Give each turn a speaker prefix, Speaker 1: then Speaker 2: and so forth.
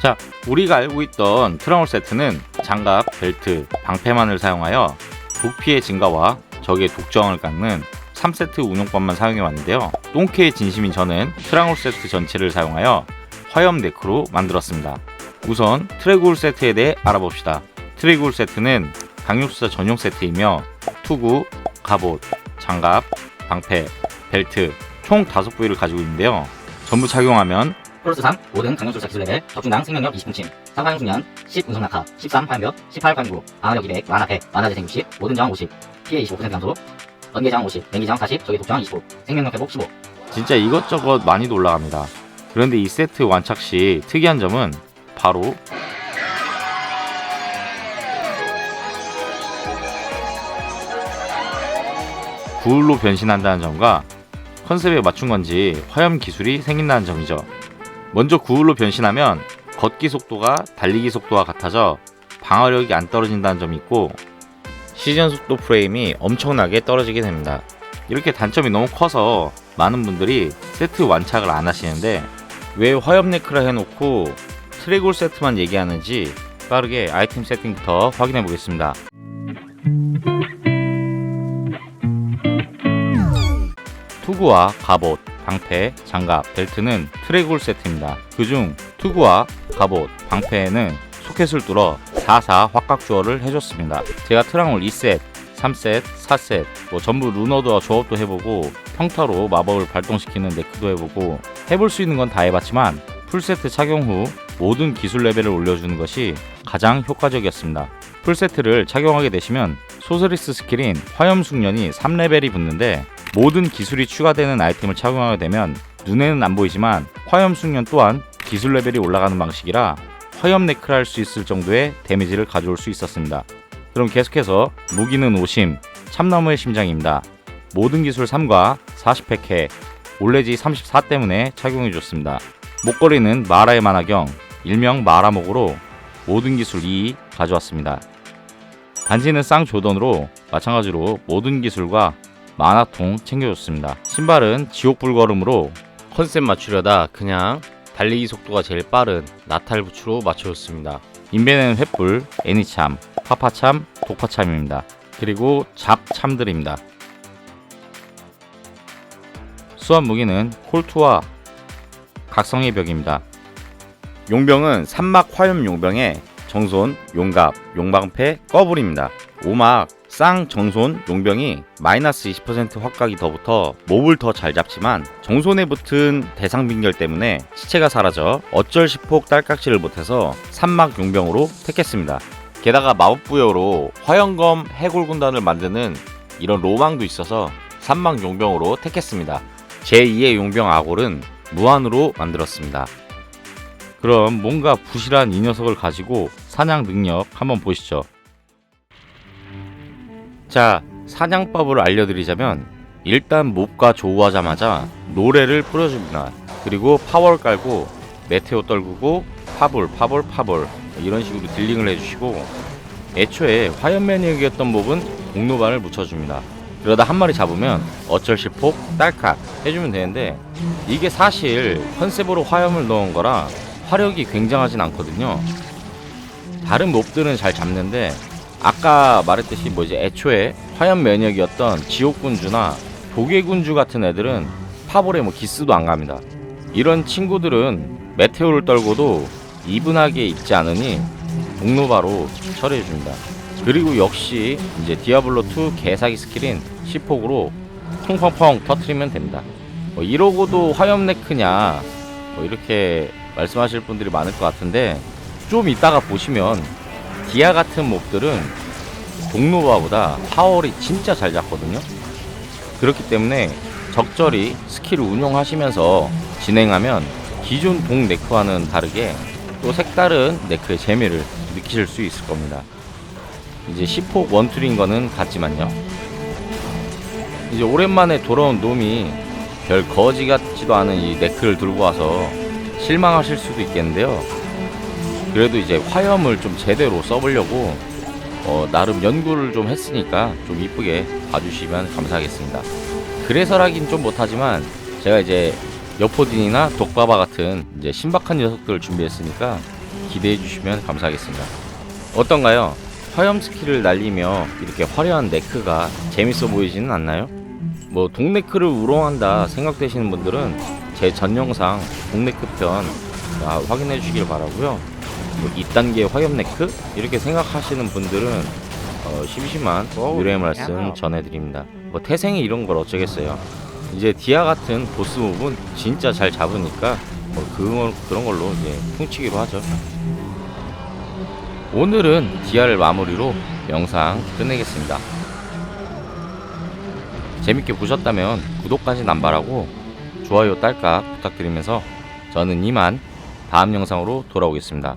Speaker 1: 자, 우리가 알고 있던 트라울 세트는 장갑, 벨트, 방패만을 사용하여 독피의 증가와 적의 독저항을 깎는 3세트 운용법만 사용해 왔는데요. 똥케의 진심인 저는 트라울 세트 전체를 사용하여 화염 네크로 만들었습니다. 우선 트레굴 세트에 대해 알아봅시다. 트레굴 세트는 강력수사 전용 세트이며 투구, 갑옷, 장갑, 방패, 벨트 총 5부위를 가지고 있는데요. 전부 착용하면
Speaker 2: 프로스3 5등 강력술사 기술 레벨 적중당 생명력 20분침 3 화용 중년 10 운송 낙하 13 화염벽 18 화염구 방어력 200 만화 100 만화 재생 60 모든 저항 50 피해 25% 감소 번개 저항 50 냉기 저항 40 적의 독저항 25 생명력 회복 15
Speaker 1: 진짜 이것저것 많이도 올라갑니다. 그런데 이 세트 완착 시 특이한 점은 바로 구울로 변신한다는 점과 컨셉에 맞춘 건지 화염 기술이 생긴다는 점이죠. 먼저 구울로 변신하면 걷기 속도가 달리기 속도와 같아져 방어력이 안 떨어진다는 점이 있고 시전 속도 프레임이 엄청나게 떨어지게 됩니다. 이렇게 단점이 너무 커서 많은 분들이 세트 완착을 안 하시는데 왜 화염 네크라 해놓고 트레골 세트만 얘기하는지 빠르게 아이템 세팅부터 확인해 보겠습니다. 투구와 갑옷, 방패, 장갑, 벨트는 트레골 세트입니다. 그중 투구와 갑옷, 방패에는 소켓을 뚫어 4사 확각 주어를 해줬습니다. 제가 트랑을 2셋, 3셋, 4셋 뭐 전부 루너드와 조업도 해보고 평타로 마법을 발동시키는 네크도 해보고 해볼 수 있는 건 다 해봤지만 풀세트 착용 후 모든 기술 레벨을 올려주는 것이 가장 효과적이었습니다. 풀세트를 착용하게 되시면 소스리스 스킬인 화염 숙련이 3레벨이 붙는데 모든 기술이 추가되는 아이템을 착용하게 되면 눈에는 안 보이지만 화염 숙련 또한 기술 레벨이 올라가는 방식이라 화염 네크를 할 수 있을 정도의 데미지를 가져올 수 있었습니다. 그럼 계속해서 무기는 오심, 참나무의 심장입니다. 모든 기술 3과 40팩해, 올레지 34 때문에 착용해줬습니다. 목걸이는 마라의 만화경, 일명 마라목으로 모든 기술 2 가져왔습니다. 반지는 쌍조던으로 마찬가지로 모든 기술과 만화통 챙겨줬습니다. 신발은 지옥불걸음으로 컨셉 맞추려다 그냥 달리기 속도가 제일 빠른 나탈 부츠로 맞춰줬습니다. 인벤은 횃불, 애니참, 파파참, 독파참입니다. 그리고 잡참들입니다. 수압 무기는 콜투와 각성의 벽입니다. 용병은 산막 화염 용병에 정손, 용갑, 용방패, 꺼불입니다. 오막, 쌍 정손 용병이 마이너스 20% 확각이 더 붙어 몹을 더 잘 잡지만 정손에 붙은 대상 빙결 때문에 시체가 사라져 어쩔 시폭 딸깍질을 못해서 산막 용병으로 택했습니다. 게다가 마법 부여로 화영검 해골 군단을 만드는 이런 로망도 있어서 산막 용병으로 택했습니다. 제2의 용병 아골은 무한으로 만들었습니다. 그럼 뭔가 부실한 이 녀석을 가지고 사냥 능력 한번 보시죠. 자, 사냥법을 알려드리자면 일단 몹과 조우하자마자 노래를 뿌려줍니다. 그리고 파워를 깔고 메테오 떨구고 파볼, 파볼, 파볼 이런 식으로 딜링을 해주시고 애초에 화염 매니악이었던 몹은 공노반을 묻혀줍니다. 그러다 한 마리 잡으면 어쩔 시폭 딸칵 해주면 되는데 이게 사실 컨셉으로 화염을 넣은 거라 화력이 굉장하진 않거든요. 다른 몹들은 잘 잡는데 아까 말했듯이 뭐 이제 애초에 화염 면역이었던 지옥군주나 도개군주 같은 애들은 파볼에 뭐 기스도 안 갑니다. 이런 친구들은 메테오를 떨고도 이분하게 입지 않으니 공노바로 처리해 줍니다. 그리고 역시 이제 디아블로 2 개사기 스킬인 시폭으로 펑펑펑 터트리면 됩니다. 뭐 이러고도 화염 네크냐 뭐 이렇게 말씀하실 분들이 많을 것 같은데 좀 이따가 보시면 디아 같은 몹들은 동노바보다 파월이 진짜 잘 잡거든요. 그렇기 때문에 적절히 스킬을 운용하시면서 진행하면 기존 동 네크와는 다르게 또 색다른 네크의 재미를 느끼실 수 있을 겁니다. 이제 10폭 원툴인 거는 같지만요. 이제 오랜만에 돌아온 놈이 별 거지 같지도 않은 이 네크를 들고 와서 실망하실 수도 있겠는데요. 그래도 이제 화염을 좀 제대로 써보려고 어, 나름 연구를 좀 했으니까 좀 이쁘게 봐주시면 감사하겠습니다. 그래서라긴 좀 못하지만 제가 이제 여포딘이나 독바바 같은 이제 신박한 녀석들을 준비했으니까 기대해 주시면 감사하겠습니다. 어떤가요? 화염 스킬을 날리며 이렇게 화려한 네크가 재밌어 보이지는 않나요? 뭐 동네크를 우롱한다 생각되시는 분들은 제 전 영상 동네크 편 아, 확인해 주시길 바라고요. 뭐 2단계 화염 네크 이렇게 생각하시는 분들은 어, 심심한 유례의 말씀 전해드립니다. 뭐 태생이 이런 걸 어쩌겠어요. 이제 디아 같은 보스 몹은 진짜 잘 잡으니까 뭐 그런 그런 걸로 이제 퉁치기로 하죠. 오늘은 디아를 마무리로 영상 끝내겠습니다. 재밌게 보셨다면 구독까지 남발하고 좋아요 딸깍 부탁드리면서 저는 이만 다음 영상으로 돌아오겠습니다.